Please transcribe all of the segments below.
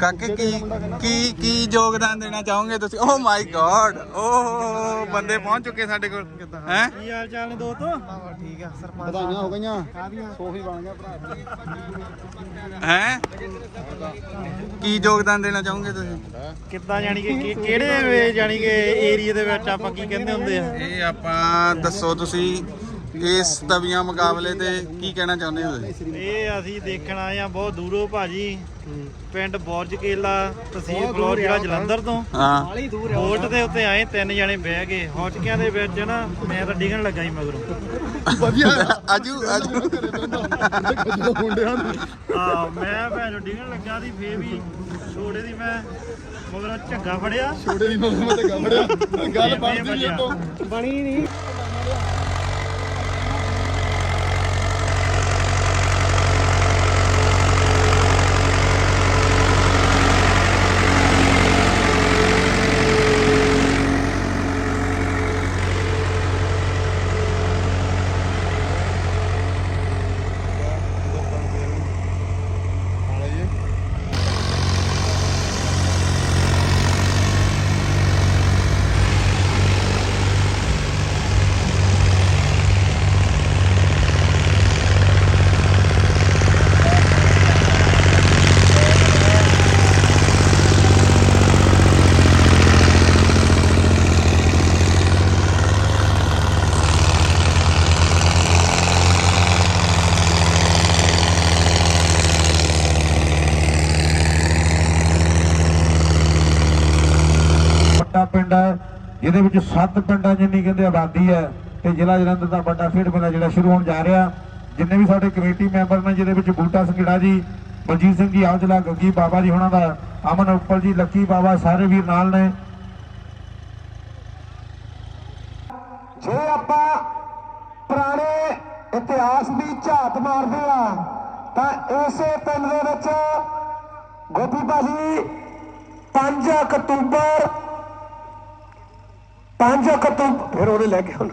ਕਾਕੇ ਕੀ ਕੀ ਕੀ ਯੋਗਦਾਨ ਦੇਣਾ ਚਾਹੋਗੇ ਤੁਸੀਂ? ਓ ਮਾਈ ਗॉड ਓ ਬੰਦੇ ਪਹੁੰਚ ਚੁੱਕੇ ਸਾਡੇ ਕੋਲ। ਹੈ? ਕੀ ਹਾਲ ਚਾਲ ਨੇ ਦੋਸਤੋ? ਠੀਕ ਆ ਸਰਪੰਚ ਵਧਾਈਆਂ ਹੋ ਗਈਆਂ। ਸੋਹੀ ਬਣ ਗਿਆ ਭਰਾ। ਹੈ? ਕੀ ਯੋਗਦਾਨ ਦੇਣਾ ਚਾਹੋਗੇ ਤੁਸੀਂ? ਕਿੱਦਾਂ ਜਾਣੀ ਕਿ ਕਿਹੜੇ ਜਾਣੀ ਕਿ ਏਰੀਆ ਦੇ ਵਿੱਚ ਆਪਾਂ ਕੀ ਕਹਿੰਦੇ ਹੁੰਦੇ ਆ? ਇਹ ਆਪਾਂ ਦੱਸੋ ਤੁਸੀਂ ਇਸ ਤਵੀਆਂ ਮੁਕਾਬਲੇ ਤੇ ਕੀ ਕਹਿਣਾ ਚਾਹੁੰਦੇ ਹੋ ਤੁਸੀਂ? ਇਹ ਅਸੀਂ ਦੇਖਣ ਆਏ ਆ ਬਹੁਤ ਦੂਰੋਂ ਭਾਜੀ। ਪਿੰਡ ਬੋਰਜ ਕੇਲਾ ਤਹਿਸੀਲ ਫਲੋਰ ਜ਼ਿਲ੍ਹਾ ਜਲੰਧਰ ਤੋਂ। ਹਾਂ। ਬੋਲਟ ਦੇ ਉੱਤੇ ਆਏ ਤਿੰਨ ਜਣੇ ਬਹਿ ਗਏ। ਹੌਚਕਿਆਂ ਦੇ ਵਿੱਚ ਨਾ ਮੈਂ ਤਾਂ ਡਿੱਗਣ ਲੱਗਾ ਸੀ ਮਗਰੋਂ। ਵਧੀਆ ਆਜੂ ਆਜੂ। ਜਦੋਂ ਮੁੰਡਿਆਂ ਨੂੰ ਆ ਮੈਂ ਭੈਣ ਨੂੰ ਡਿੱਗਣ ਲੱਗਾ ਸੀ ਫੇਰ ਵੀ ਛੋੜੇ ਦੀ ਮੈਂ ਮਗਰੋਂ ਝੱਗਾ ਫੜਿਆ। ਛੋੜੇ ਦੀ ਨੋਟ ਮਤੇ ਗਾਬੜਿਆ ਗੱਲ ਬਣਦੀ ਨਹੀਂ। ਤੋਂ। ਬਣੀ ਨਹੀਂ ਵੱਡਾ ਪਿੰਡ ਹੈ ਜਿਹਦੇ ਵਿੱਚ ਸੱਤ ਪਿੰਡਾਂ ਜਿੰਨੀ ਕਹਿੰਦੇ ਆਬਾਦੀ ਹੈ ਤੇ ਜ਼ਿਲ੍ਹਾ ਜਲੰਧਰ ਦਾ ਵੱਡਾ ਖੇਡ ਮੇਲਾ ਜਿਹੜਾ ਸ਼ੁਰੂ ਹੋਣ ਜਾ ਰਿਹਾ। ਜਿੰਨੇ ਵੀ ਸਾਡੇ ਕਮੇਟੀ ਮੈਂਬਰ ਨੇ, ਜਿਹਦੇ ਵਿੱਚ ਬੂਟਾ ਸੰਘੇੜਾ ਜੀ, ਬਲਜੀਤ ਸਿੰਘ ਜੀ ਆਉਜਲਾ ਗੱਗੀ ਬਾਬਾ ਜੀ ਹੁਣਾਂ ਦਾ, ਅਮਨ ਉੱਪਲ ਜੀ, ਲੱਕੀ ਬਾਬਾ, ਸਾਰੇ ਵੀਰ ਨਾਲ ਨੇ। ਜੇ ਆਪਾਂ ਪੁਰਾਣੇ ਇਤਿਹਾਸ ਦੀ ਝਾਤ ਮਾਰਦੇ ਆ ਤਾਂ ਇਸੇ ਪਿੰਡ ਦੇ ਵਿੱਚ ਗੋਪੀ ਭਾਜੀ 5 ਅਕਤੂਬਰ 5 ਅਕਤੂਬਰ ਫਿਰ ਉਹਨੇ ਲੈ ਕੇ ਹੁਣ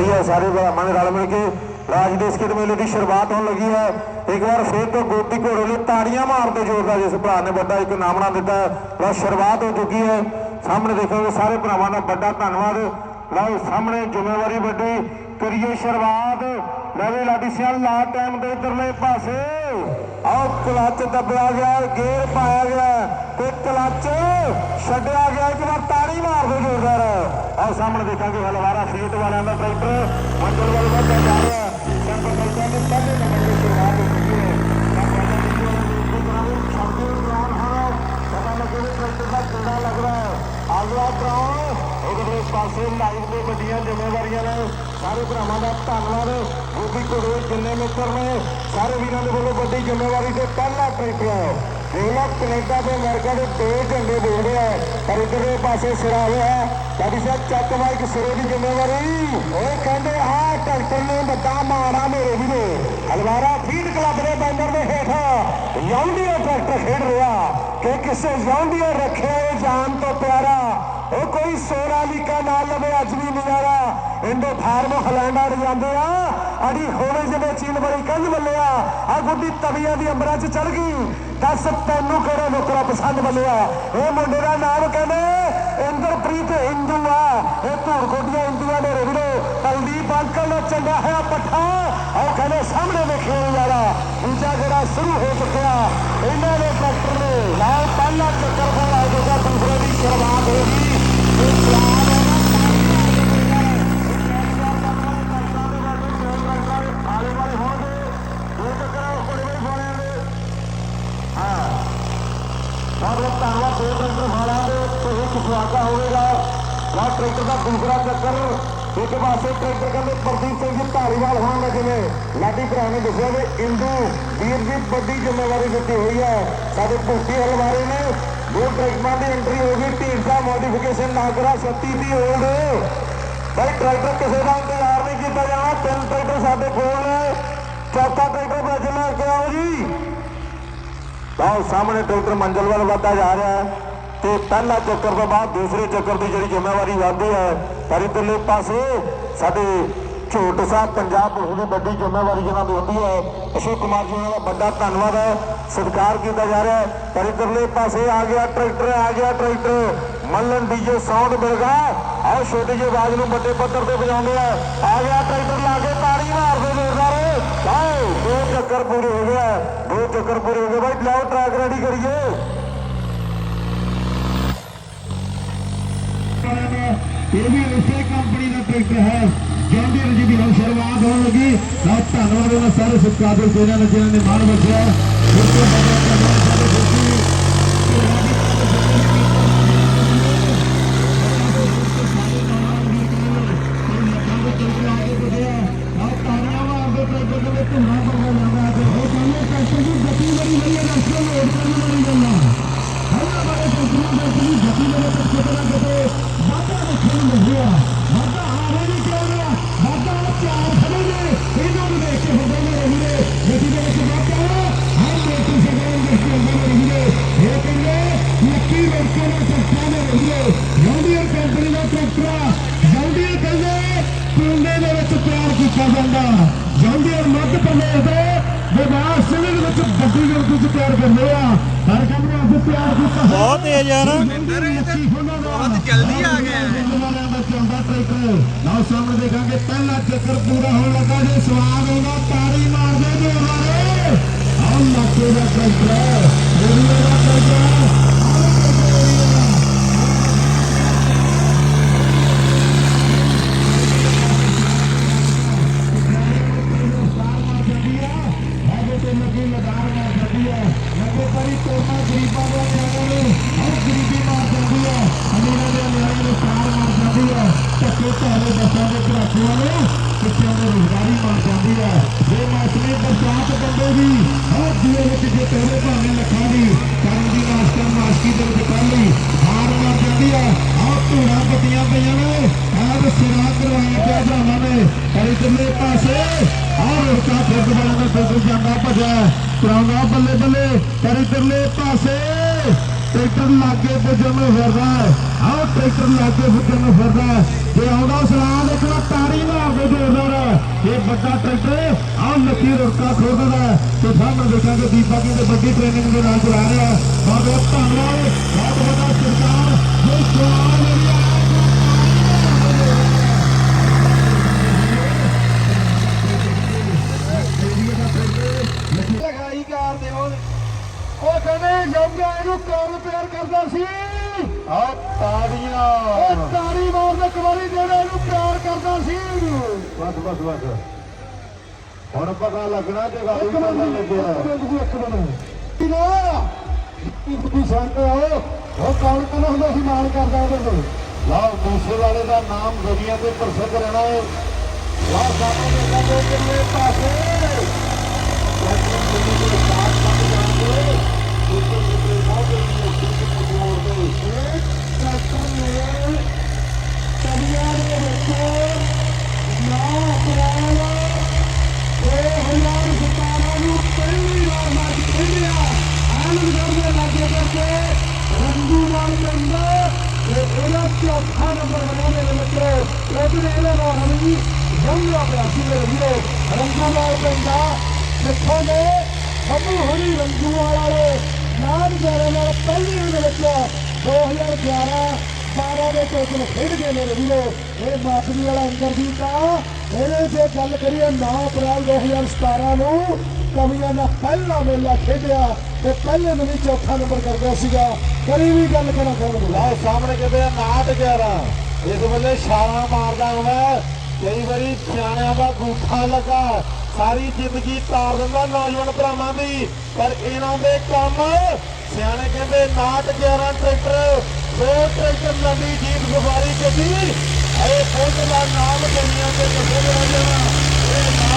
ਇਹ ਸਾਰੇ ਭਰਾਵਾਂ ਰਲ ਮਿਲ ਕੇ ਰਾਜ ਦੇ ਸਕਿੱਟ ਮੇਲੇ ਦੀ ਸ਼ੁਰੂਆਤ ਹੋਣ ਲੱਗੀ ਹੈ। ਇੱਕ ਵਾਰ ਫੇਰ ਤੋਂ ਗੋਪੀ ਘੋੜੇ ਲਈ ਤਾੜੀਆਂ ਮਾਰਦੇ ਜ਼ੋਰਦਾਰ ਜਿਸ ਭਰਾ ਨੇ ਵੱਡਾ ਇੱਕ ਨਾਮਣਾ ਦਿੱਤਾ ਹੈ ਲਓ ਸ਼ੁਰੂਆਤ ਹੋ ਚੁੱਕੀ ਹੈ। ਸਾਹਮਣੇ ਦੇਖੋਗੇ ਸਾਰੇ ਭਰਾਵਾਂ ਦਾ ਵੱਡਾ ਧੰਨਵਾਦ। ਲਓ ਸਾਹਮਣੇ ਜ਼ਿੰਮੇਵਾਰੀ ਵੱਡੀ, ਕਰੀਏ ਸ਼ੁਰੂਆਤ। ਨਵੇਂ ਲਾਡੀ ਸਿਆਲ ਲਾ ਟਾਈਮ ਦੇ ਇਧਰਲੇ ਪਾਸੇ। ਆਓ ਕਲੱਚ ਦੱਬਿਆ ਗਿਆ ਗੇਅਰ ਪਾਇਆ ਗਿਆ, ਤੇ ਕਲੱਚ ਛੱਡਿਆ ਗਿਆ, ਇੱਕ ਵਾਰ ਤਾੜੀ ਮਾਰ ਦਿਓ ਜ਼ੋਰਦਾਰ। ਆਓ ਸਾਹਮਣੇ ਦੇਖਾਂਗੇ ਹਲਵਾਰਾ ਫੀਟ ਵਾਲਿਆਂ ਦਾ ਟਰੈਕਟਰ। ਮੰਡਲ ਵੱਲ ਵੱਧਦਾ ਜਾ ਰਿਹਾ। ਸੈਂਟਰ ਟਰੈਕਟਰ ਦੇ ਪਹਿਲੇ ਨੰਬਰ ਤੇ ਸ਼ੁਰੂਆਤ ਹੋ ਚੁੱਕੀ ਹੈ। ਤਾਂ ਦਾ ਕਿਹੜਾ ਲੱਗ ਰਿਹਾ ਹੈ। ਆਗਲਾ ਕਰਾਓ ਪਾਸੇ ਲਾਈਵ ਦੇ ਵੱਡੀਆਂ ਜ਼ਿੰਮੇਵਾਰੀਆਂ ਨੇ। ਸਾਰੇ ਭਰਾਵਾਂ ਦਾ ਧੰਨਵਾਦ। ਗੋਪੀ ਘੋੜੇ ਜਿੰਨੇ ਮਿੱਤਰ ਨੇ, ਸਾਰੇ ਵੀਰਾਂ ਦੇ ਵੱਲੋਂ ਵੱਡੀ ਜ਼ਿੰਮੇਵਾਰੀ ਤੇ ਪਹਿਲਾ ਟਰੈਕਟਰ ਹੈ। ਦੇਖ ਕੈਨੇਡਾ ਤੇ ਅਮਰੀਕਾ ਦੇ ਦੋ ਝੰਡੇ ਬੋਲਦੇ ਆ। ਪਰ ਇਧਰਲੇ ਪਾਸੇ ਸਿਰਾ ਹੋਇਆ ਸਾਡੀ ਸਾਹਿਬ ਚੱਕ ਮਾਈਕ ਸਿਰੇ ਦੀ ਜ਼ਿੰਮੇਵਾਰੀ। ਉਹ ਕਹਿੰਦੇ, ਆ ਟਰੈਕਟਰ ਨੇ ਵੱਡਾ ਮਾਰਾ ਮੇਰੇ ਵੀਰੋ ਹਲਵਾਰਾ ਫੀਡ ਕਲੱਬ ਦੇ ਬੈਨਰ ਦੇ ਹੇਠ ਯੌਂਡੀਆ ਟਰੈਕਟਰ ਖੇਡ ਰਿਹਾ। ਕਿ ਕਿਸੇ ਯੌਂਡੀਆ ਰੱਖਿਆ ਹੋਏ ਜਾਨ ਤੋਂ ਪਿਆਰਾ ਉਹ ਕੋਈ ਸੋਨਾਲੀਕਾ ਨਾਲ ਲਵੇ, ਅੱਜ ਵੀ ਨਜ਼ਾਰਾ ਇੰਡੋ ਫਾਰਮ ਹਲੈਂਡਰ ਜਾਂਦੇ ਆ। ਅੜੀ ਹੋਵੇ ਜਿਵੇਂ ਚੀਨ ਬੜੀ ਕੰਧ ਬੱਲਿਆ ਆ ਗੁੱਡੀ ਤਵੀਆਂ ਦੀ ਅੰਬਰਾਂ 'ਚ ਚੜ ਗਈ। ਦੱਸ ਤੈਨੂੰ ਕਿਹੜਾ ਨੌਕਰਾ ਪਸੰਦ ਬੱਲਿਆ ਇਹ ਮੁੰਡੇ ਦਾ ਨਾਮ ਕਹਿੰਦੇ, ਇੰਦਰਪ੍ਰੀਤ ਹਿੰਦੂ ਆ। ਇਹ ਧੂੜ ਕੋਟੀਆਂ ਹਿੰਦੂਆਂ ਦੇ ਰਵਿੜੋ ਕਲਦੀਪ ਅੰਕਲ ਦਾ ਚੰਗਾ ਹੋਇਆ ਪੱਠਾ। ਉਹ ਕਹਿੰਦੇ, ਸਾਹਮਣੇ ਵੇਖਿਓ ਯਾਰਾ, ਦੂਜਾ ਜਿਹੜਾ ਸ਼ੁਰੂ ਹੋ ਚੁੱਕਿਆ। ਇਹਨਾਂ ਦੇ ਟਰੈਕਟਰ ਨੇ ਲਾਓ ਪਹਿਲਾ ਚੱਕਰ ਬੋਲ ਆ ਜਾਊਗਾ ਦੂਸਰੇ ਦੀ ਸ਼ੁਰੂਆਤ ਹੋ ਗਈ ਇਹ ਪਿਆਰ ਹੈ ਨਾ ਆਲੇ ਵਾਲੇ ਹੋਣਗੇ ਦੋ ਚੱਕਰ ਕੋਲੇ ਵੀ ਫੋੜਿਆਂ ਦੇ ਹਾਂ ਬਹੁਤ ਬਹੁਤ ਧੰਨਵਾਦ ਦੋ ਟਰੈਕਟਰ ਵਾਲਿਆਂ ਦੇ ਤੇ ਇੱਕ ਸੁਆਗਾ ਹੋਵੇਗਾ ਲਾ ਟਰੈਕਟਰ ਦਾ ਦੂਸਰਾ ਚੱਕਰ। ਇੱਕ ਪਾਸੇ ਟਰੈਕਟਰ ਕਹਿੰਦੇ ਪ੍ਰਦੀਪ ਸਿੰਘ ਜੀ ਧਾਰੀਵਾਲ ਹੋਣਗੇ ਜਿਵੇਂ। ਲਾਡੀ ਭਰਾ ਨੇ ਦੱਸਿਆ ਵੀ ਇੰਦੂ, ਵੀਰ ਜੀ ਵੱਡੀ ਜ਼ਿੰਮੇਵਾਰੀ ਦਿੱਤੀ ਹੋਈ ਹੈ। ਸਾਡੇ ਭੁੱਖੀ ਹਲਵਾਰੇ ਨੇ ਦੋ ਟਰੈਕਟਰਾਂ ਦੀ ਐਂਟਰੀ ਹੋ ਗਈ ਢੀਂਡਾ ਮੋਡੀਫਿਕੇਸ਼ਨ ਨਾ ਕਰਾ 36 ਦੀ ਓਲਡ ਭਾਈ ਟਰੈਕਟਰ ਕਿਸੇ ਦਾ ਇੰਤਜ਼ਾਰ ਨਹੀਂ ਕੀਤਾ ਜਾਣਾ। ਤਿੰਨ ਟਰੈਕਟਰ ਸਾਡੇ ਕੋਲ ਨੇ। ਚੌਥਾ ਟਰੈਕਟਰ ਵਿੱਚ ਲੈ ਜੀ। ਆਓ, ਸਾਹਮਣੇ ਟਰੈਕਟਰ ਮੰਜ਼ਲ ਵੱਲ ਵੱਧਦਾ ਜਾ ਰਿਹਾ ਹੈ। ਤੇ ਪਹਿਲਾ ਚੱਕਰ ਤੋਂ ਬਾਅਦ ਦੂਸਰੇ ਚੱਕਰ ਦੀ ਜਿਹੜੀ ਜ਼ਿੰਮੇਵਾਰੀ ਵੱਧਦੀ ਹੈ, ਪਰ ਇਧਰਲੇ ਪਾਸੇ ਸਾਡੇ ਝੋਟ ਸਾਹਿਬ ਪੰਜਾਬ ਪੁਲਿਸ ਦੀ ਵੱਡੀ ਜ਼ਿੰਮੇਵਾਰੀ ਜਿਹਨਾਂ ਦੀ ਹੁੰਦੀ ਹੈ, ਅਸ਼ੋਕ ਕੁਮਾਰ ਜੀ ਦਾ ਵੱਡਾ ਧੰਨਵਾਦ ਹੈ, ਸਤਿਕਾਰ ਕੀਤਾ ਜਾ ਰਿਹਾ ਹੈ, ਪਰ ਇਧਰਲੇ ਪਾਸੇ ਆ ਗਿਆ ਟਰੈਕਟਰ, ਆ ਗਿਆ ਟਰੈਕਟਰ ਮੱਲਨ ਡੀਜੇ ਸਾਊਂਡ ਮਿਲਗਾ ਆਹ ਛੋਟੇ ਜਿਹੀ ਆਵਾਜ਼ ਨੂੰ ਵੱਡੇ ਪੱਧਰ ਤੇ ਵਜਾਉਂਦੇ ਆ ਆ ਗਿਆ ਟਰੈਕਟਰ ਲਾ ਕੇ ਤਾੜੀ ਮਾਰਦੇ ਜ਼ੋਰਦਾਰ ਆਓ ਦੋ ਚੱਕਰ ਪੂਰੇ ਹੋ ਗਿਆ ਦੋ ਚੱਕਰ ਪੂਰੇ ਹੋ ਗਏ, ਬਾਈ, ਲਾਓ ਟਰੈਕ ਰੈਡੀ ਕਰੀਏ। ਇਹ ਵੀ ਉਸੇ ਕੰਪਨੀ ਦਾ ਟਰੈਕਟਰ ਹੈ ਜੌਂਡੀਅਰ ਜੀ ਦੀ ਹੁਣ ਸ਼ੁਰੂਆਤ ਹੋਣ ਲੱਗੀ। ਤਾਂ ਧੰਨਵਾਦ ਉਹਨਾਂ ਸਾਰੇ ਸਤਿਕਾਰਯੋਗ ਜਿਹਨਾਂ ਨੇ ਜਿਨ੍ਹਾਂ ਨੇ ਮਾਣ ਬਖਸ਼ਿਆ ਜੌਂਡੀਅਰ ਮੱਧ ਪ੍ਰਦੇਸ਼ ਦੇ ਵਿਵਾਹ ਸਿੰਘ ਦੇ ਵਿੱਚ ਵੱਡੀ ਗਿਣਤੀ ਚ ਤਿਆਰ ਕਰਦੇ ਆ। ਹਰ ਕੰਮ ਨੂੰ ਅਸੀਂ ਤਿਆਰ ਕੀਤਾ ਹੋਇਆ। ਬਹੁਤ ਤੇਜ਼ ਆ ਨਾ ਬਹੁਤ ਜਲਦੀ ਆ ਗਿਆ ਹੈ। ਵਾਲਿਆਂ ਦਾ ਚੱਲਦਾ ਟਰੈਕਟਰ ਲਓ ਸਾਹਮਣੇ ਦੇਖਾਂਗੇ ਪਹਿਲਾ ਚੱਕਰ ਪੂਰਾ ਹੋਣ ਲੱਗਾ ਜੇ। ਸਵਾਦ ਆਉਂਦਾ ਤਾੜੀ ਮਾਰਦੇ ਨੇ ਮਾਰੇ ਆਹ ਲੱਗੇ ਦਾ ਟਰੈਕਟਰ ਰੇਡੀਓ ਦਾ ਟਰੈਕਟਰ ਆਗੇ ਤੇ ਲੱਗੀ ਲਗਾਰ ਮਾਰ ਜਾਂਦੀ ਹੈ ਲੱਗੇ ਪਰੀ ਤੋੜਨਾ ਗਰੀਬਾਂ ਦੇ ਨਿਆਣਿਆਂ ਨੂੰ ਹਰ ਗਰੀਬੀ ਮਾਰ ਜਾਂਦੀ ਹੈ ਅਮੀਰਾਂ ਦੇ ਨਿਆਣਿਆਂ ਨੂੰ ਸਾਰ ਮਾਰ ਜਾਂਦੀ ਹੈ ਧੱਕੇ ਧਾਰੇ ਬੱਸਾਂ ਦੇ ਘਰਾਟਿਆਂ ਨੂੰ ਰੋਜ਼ਗਾਰੀ ਮਾਰ ਜਾਂਦੀ ਹੈ ਜੇ ਮੌਸਮੀ ਬਰਸਾਤ ਬੰਦੇ ਦੀ ਹਰ ਜੀਏ ਵਿੱਚ ਜੇ ਪਹਿਲੇ ਭਾਵੇਂ ਲੱਖਾਂ ਦੀ ਕਰਨ ਦੀ ਮਾਸਟਰ ਮਾਸਕੀ ਦੇ ਵਿੱਚ ਪਹਿਲੀ ਹਾਰ ਮਾਰ ਜਾਂਦੀ ਹੈ ਆਹ ਧੂੜਾਂ ਪੱਟੀਆਂ ਪਈਆਂ ਨੇ ਆਹ ਸਿਰਾ ਕਰਵਾਇਆ ਪਿਆ ਭਰਾਵਾਂ ਨੇ ਪਰ ਇਧਰਲੇ ਪਾਸੇ ਆਹ ਰੋਕਾ ਫਿਰਦ ਵਾਲਿਆਂ ਦਾ ਫਿਰਦ ਜਾਂਦਾ ਭਜਾ ਕਰਾਉਂਦਾ ਬੱਲੇ ਬੱਲੇ ਪਰ ਇਧਰਲੇ ਪਾਸੇ ਟਰੈਕਟਰ ਲਾਗੇ ਪੁੱਜਣ ਨੂੰ ਫਿਰਦਾ ਆਹ ਟਰੈਕਟਰ ਲਾਗੇ ਪੁੱਜਣ ਨੂੰ ਫਿਰਦਾ ਜੇ ਆਉਂਦਾ ਸਲਾਹ ਦੇਖਣਾ ਤਾੜੀ ਮਾਰਦੇ ਜ਼ੋਰਦਾਰ ਇਹ ਵੱਡਾ ਟਰੈਕਟਰ ਆਹ ਲੱਕੀ ਰੁੜਕਾ ਖੋਦਦਾ ਤੇ ਸਾਹਮਣੇ ਦੇਖਾਂਗੇ ਦੀਪਾ ਜੀ ਦੇ ਵੱਡੀ ਟ੍ਰੇਨਿੰਗ ਦੇ ਨਾਲ ਚਲਾ ਰਿਹਾ ਬਹੁਤ ਬਹੁਤ ਧੰਨਵਾਦ। ਬਹੁਤ ਵੱਡਾ ਸਰਕਾਰ। ਜੋ ਸਵਾਲ ਮੇਰੀ ਲਗਾਈ ਕਰਦੇ ਹੋ। ਉਹ। ਕਹਿੰਦੇ ਜੰਗਾ ਇਹਨੂੰ ਕੌਣ ਪਿਆਰ ਕਰਦਾ ਸੀ। ਆ ਤਾੜੀਆਂ। ਉਹ ਤਾੜੀ ਮਾਰਦੇ ਕਵਾਰੀ ਜਿਹੜਾ ਇਹਨੂੰ ਪਿਆਰ ਕਰਦਾ ਸੀ। ਬਸ ਬਸ ਬਸ। ਹੁਣ ਪਤਾ ਲੱਗਣਾ ਜੇ ਗੱਲ ਮਿੰਟ ਲੱਗਿਆ। ਤੁਸੀਂ ਇੱਕ ਮਿੰਟ। ਕਿਨਾ ਤੁਸੀਂ ਹੋ? ਉਹ ਕੌਣ ਕਹਿੰਦਾ ਹੁੰਦਾ ਸੀ? ਮਾਣ ਕਰਦਾ ਉਹਦੇ ਨੂੰ ਲਓ ਮੂਸੇ ਵਾਲੇ ਦਾ ਨਾਮ ਦੁਨੀਆ ਤੇ ਪ੍ਰਸਿੱਧ ਰਹਿਣਾ ਹੈ। ਲਓ ਸਾਨੂੰ ਦੇ ਕਹਿੰਦੇ ਕਿੰਨੇ ਪਾਸੇ ਟਰੈਕਟਰ ਨੇ ਤਲੀਆਂ ਦੇ ਵਿੱਚ ਨਾ ਅਪ੍ਰੈਲ 2017 ਨੂੰ ਪਹਿਲੀ ਵਾਰ ਮੈਚ ਖੇਡਿਆ ਆਨੰਦਗੜ੍ਹ ਦੇ ਲਾਗੇ ਕਰਕੇ ਰੰਗੂ ਨਾਲ ਪਿੰਡ ਤੇ ਇਹਦਾ ਚੌਥਾ ਨੰਬਰ ਬਣਿਆ ਮੇਰੇ ਮਿੱਤਰੋ ਲੇਕਿਨ ਇਹਦੇ ਨਾਲ ਵੀ ਜੰਗਲਾ ਪਿਆ ਸੀ ਮੇਰੇ ਵੀਰੋ ਰੰਗੂ ਨਾਲ ਪਿੰਡ ਆ ਜਿੱਥੋਂ ਦੇ ਬੱਬੂ ਹੋਣੀ ਰੰਗੂ ਵਾਲੇ ਨਾਮ ਜਿਹੜੇ ਨਾਲ ਪਹਿਲੀ ਦੇ ਵਿੱਚ 2011 12 ਦੇ ਟੋਟਲ ਖੇਡ ਗਏ ਮੇਰੇ ਵੀਰੋ ਇਹ ਮਾਸਰੀ ਵਾਲਾ ਅੰਦਰਜੀਤ ਆ ਇਹਨੇ ਜੇ ਗੱਲ ਕਰੀਏ 9 ਅਪ੍ਰੈਲ 2017 ਨੂੰ ਕਮੀਆਂ ਦਾ ਪਹਿਲਾ ਮੇਲਾ ਖੇਡਿਆ ਤੇ ਪਹਿਲੇ ਨੂੰ ਚੌਥਾ ਨੰਬਰ ਕਰਦਾ ਸੀਗਾ। ਕਰੀ ਵੀ ਗੱਲ ਕਰਾਂ ਕੌਣ ਬੁਲਾ ਸਾਹਮਣੇ ਕਹਿੰਦੇ ਆ 9 11 ਇਸ ਵੇਲੇ ਛਾਲਾਂ ਮਾਰਦਾ ਹੋਇਆ ਕਈ ਵਾਰੀ ਸਿਆਣਿਆਂ ਦਾ ਗੂਠਾ ਲੱਗਾ ਸਾਰੀ ਜ਼ਿੰਦਗੀ ਤਾਰ ਦਿੰਦਾ ਨੌਜਵਾਨ ਭਰਾਵਾਂ ਦੀ। ਪਰ ਇਹਨਾਂ ਦੇ ਕੰਮ ਸਿਆਣੇ ਕਹਿੰਦੇ 9 11 ਟਰੈਕਟਰ, ਦੋ ਟਰੈਕਟਰ ਲੰਡੀ ਜੀਪ ਸਫਾਰੀ ਗੱਡੀ ਅਰੇ ਪੁੱਤ ਦਾ ਨਾਮ ਦੁਨੀਆ ਤੇ ਦੱਸੇ ਜਾਣਾ